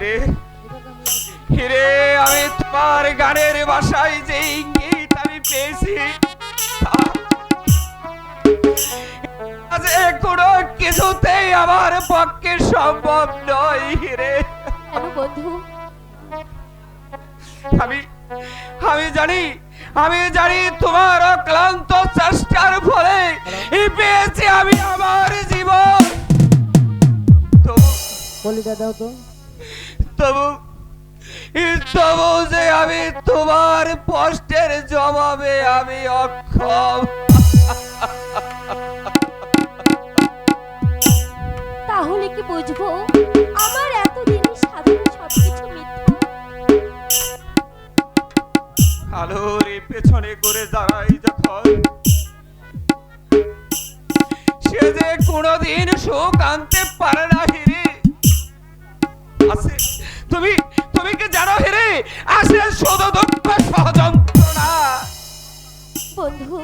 রে। হিরে আমি তোমার গানের বাসায় যে ইঙ্গিত আমি পেয়েছি কোনো কিছুতেই আমার পক্ষে সম্ভব নয় হিরে আমি আমি জানি আমি জানি তোমার অক্লান্ত চেষ্টার ফলে পেয়েছি আমি আমার জীবন। বলি দাও তো। তবু তবু যে আমি তোমার পোস্টের জবাবে আমি অক্ষম। তাহলে কি বুঝব? আমার এতদিনের সাধনা সবকিছু মিথ্যা? আলোর পেছনে করে দাঁড়াই যখন সে যে কোনোদিন সুখ আনতে পারে না হিরে। আছে তুমি তুমি কি জানো হেরে? আসিয়া সদদক্ষ সহযন্ত্রণা বন্ধু